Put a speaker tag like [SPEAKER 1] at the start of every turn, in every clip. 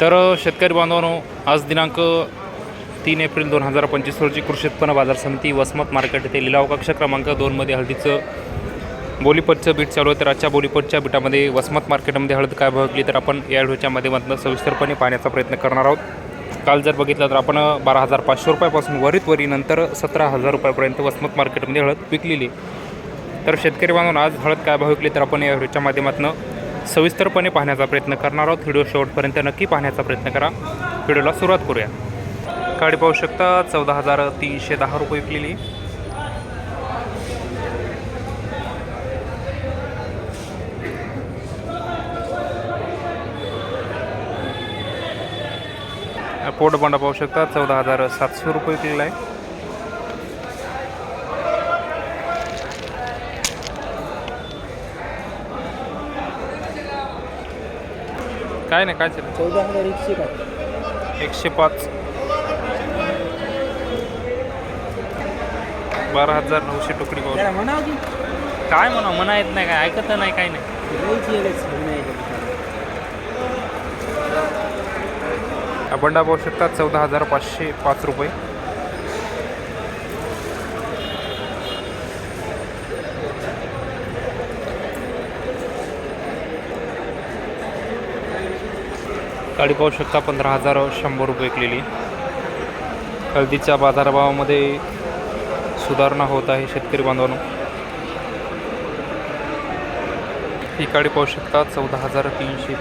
[SPEAKER 1] तर शेतकरी बांधवांनो आज दिनांक तीन एप्रिल दोन हजार पंचवीस रोजी कृषी उत्पन्न बाजार समिती वसमत मार्केट येथे लिलाव कक्ष क्रमांक दोनमध्ये हळदीचं बोलीपटचं बीट चालू आहे. तर आजच्या बोलीपटच्या बीटामध्ये वसमत मार्केटमध्ये हळद काय भाव तर आपण या व्हिडिओच्या माध्यमातून सविस्तरपणे पाहण्याचा प्रयत्न करणार आहोत. काल जर बघितलं तर आपण बारा हजार पाचशे रुपयापासून वरीत वरीनंतर सतरा हजार रुपयापर्यंत वसमत मार्केटमध्ये हळद विकलेली. तर शेतकरी बांधून आज हळद काय भाव विकली तर आपण या व्हिडिओच्या माध्यमातून सविस्तरपणे पाहण्याचा प्रयत्न करणार आहोत. व्हिडिओ शेवटपर्यंत नक्की पाहण्याचा प्रयत्न करा. व्हिडिओला सुरुवात करूया. गाडी पाहू शकता चौदा हजार तीनशे दहा रुपये विकलेली पोटबंडा पाहू शकता चौदा हजार सातशे रुपये विकलेला आहे. काय नाही काय चालेल
[SPEAKER 2] चौदा हजार एकशे का
[SPEAKER 1] एकशे पाच. बारा हजार नऊशे टोकडी पाहू
[SPEAKER 2] की?
[SPEAKER 1] काय म्हणा म्हणा येत नाही काय ऐकत नाही काय नाही. बंडा पाहू शकता चौदा हजार पाचशे पाच रुपये. काळी पाहू शकता पंधरा हजार शंभर रुपये विकलेली. हळदीच्या बाजारभावामध्ये सुधारणा होत आहे शेतकरी बांधवांनो. ही काळी पाहू शकता चौदा हजार तीनशे.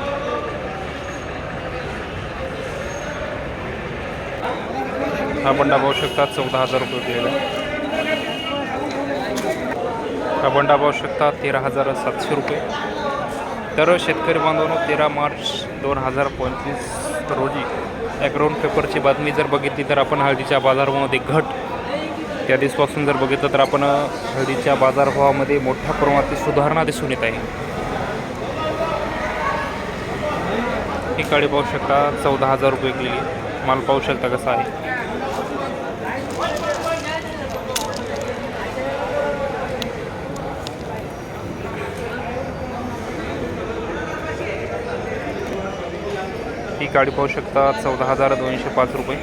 [SPEAKER 1] हा बंडा पाहू शकता चौदा हजार रुपये दिलेला हा बंडा पाहू शकता तेरा हजार सातशे रुपये. तर शेतकरी बांधवांनो तेरा मार्च दोन हजार पंचवीस रोजी ॲग्रोन पेपरची बातमी जर बघितली तर आपण हळदीच्या बाजारभावामध्ये घट त्या दिवसपासून जर बघितलं तर आपण हळदीच्या बाजारभावामध्ये मोठ्या प्रमाणात सुधारणा दिसून येत आहे. ही काळी पाहू शकता चौदा हजार रुपये केली माल पाहू शकता कसा आहे. ही गाडी पाहू शकता चौदा हजार दोनशे पाच रुपये.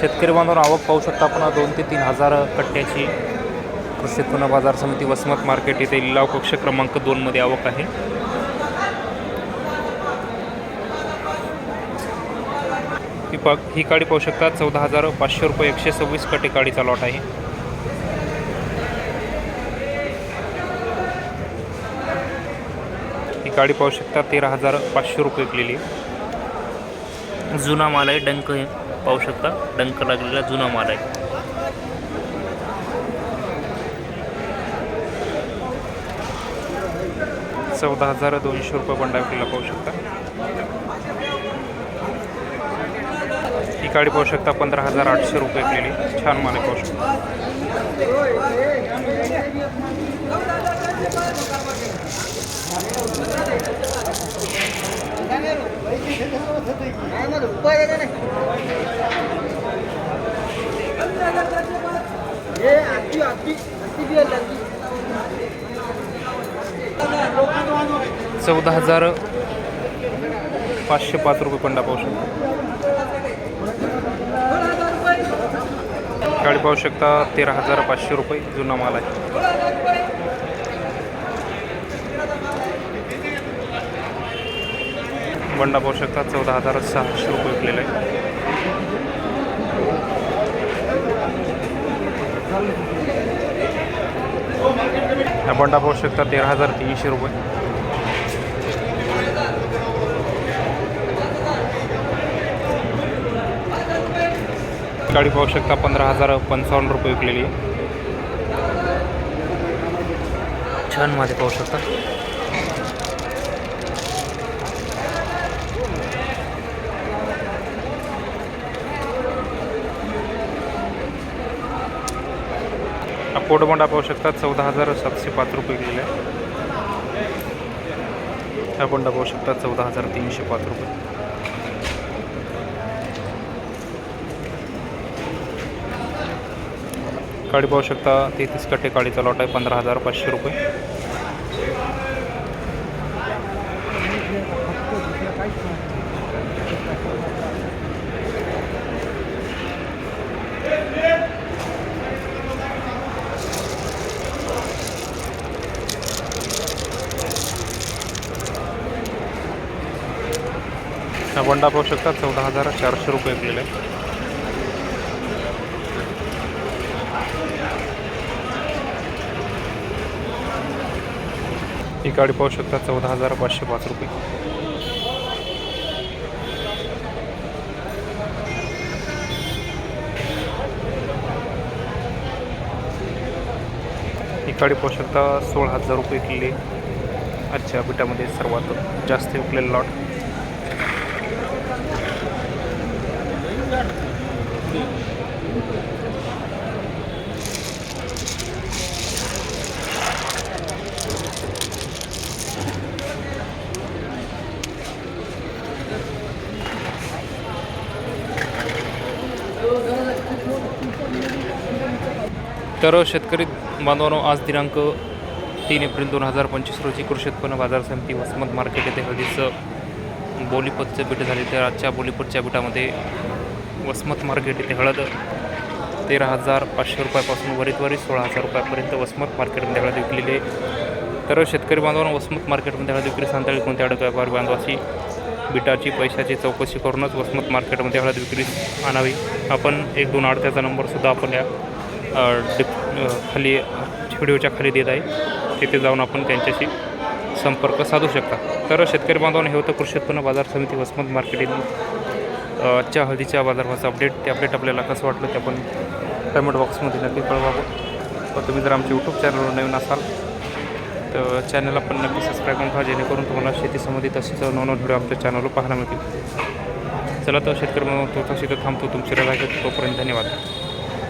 [SPEAKER 1] शेतकरी बांधून आवक पाहू शकता आपण दोन ते तीन हजार कट्ट्याची कृषी उत्पन्न बाजार समिती वसमत मार्केट येथे लिलाव कक्ष क्रमांक दोनमध्ये आवक आहे. ही पा ही गाडी पाहू शकता चौदा हजार पाचशे रुपये एकशे सव्वीस कटे गाडीचा लॉट आहे. ही गाडी पाहू शकता. तेरा हजार पाचशे रुपये विकलेली आहे. जुना माल आहे. डंक हे पाहू शकता. डंक लागलेला जुना माल आहे. चौदा हजार दोनशे रुपये पण आपल्याला पाहू शकता. ही गाडी पाहू शकता. पंधरा हजार आठशे रुपये विकलेली छान माल आहे पाहू शकता. चौदा हजार पाचशे पाच रुपये पंडा पाहू शकता. गाडी पाहू शकता तेरा हजार पाचशे रुपये जुना माल आहे. बंडा पाहू शकता. चौदा हजार सहाशे रुपये विकलेला. आहे हा बंडा पाहू शकता तेरा हजार तीनशे रुपये. गाडी पाहू शकता पंधरा हजार पंचावन्न रुपये विकलेली आहे. छानमध्ये पाहू शकता. पोटबंडा पाहू शकता चौदा हजार सातशे पाच रुपये गेलेला आहे हा बंडा पाहू शकता चौदा हजार तीनशे पाच रुपये। काळी पाहू शकता तेहतीस कट्टे काळीचा लॉट आहे पंधरा हजार पाचशे रुपये। बंडा पाहू शकता चौदा हजार चारशे रुपये विकलेला ही गाडी पाहू शकता चौदा हजार पाचशे पाच रुपये. ही गाडी पाहू शकता सोळा हजार रुपये किल्ले. आजच्या बिटामध्ये सर्वात जास्त विकलेलं लॉट तर शेतकरी बांधवांनो आज दिनांक तीन एप्रिल दोन हजार पंचवीस रोजी कृषी उत्पन्न बाजार समिती वसमत मार्केट येथे हळदीचं बोलीपतचं बीट झाले. तर आजच्या बोलीपतच्या बीटामध्ये वसमत मार्केट येथे हळद तेरा हजार पाचशे रुपयापासून वरीत वरीत सोळा हजार रुपयापर्यंत वसमत मार्केटमध्ये हळद विकलेली आहे. तर शेतकरी बांधवांना वसमत मार्केटमध्ये हळद विक्री सांगता कोणत्या हळद व्यापारी बांधवाची बिटाची पैशाची चौकशी करूनच वसमत मार्केटमध्ये हळद विक्री आणावी. आपण एक दोन आडत्याचा नंबरसुद्धा आपण या डिप खाली व्हिडिओच्या खाली देत आहे. तिथे जाऊन आपण त्यांच्याशी संपर्क साधू शकता. तर शेतकरी बांधवांना हे होतं कृषी उत्पन्न बाजार समिती वसमत मार्केट च्या हळदीच्या बाजारभावाचं अपडेट ते अपडेट आपल्याला कसं वाटलं ते आपण कमेंट बॉक्समध्ये नक्की कळवावं. व तुम्ही जर आमच्या यूट्यूब चॅनलवर नवीन असाल तर चॅनलला पण नक्की सबस्क्राईब करून ठेवा जेणेकरून तुम्हाला शेती संबंधित तसेच नवनवीन व्हिडिओ आमच्या चॅनलवर पाहायला मिळतील. चला तर शेतकरी म्हणून तो तशी तर थांबतो. तुमची रजा घेतो तोपर्यंत धन्यवाद.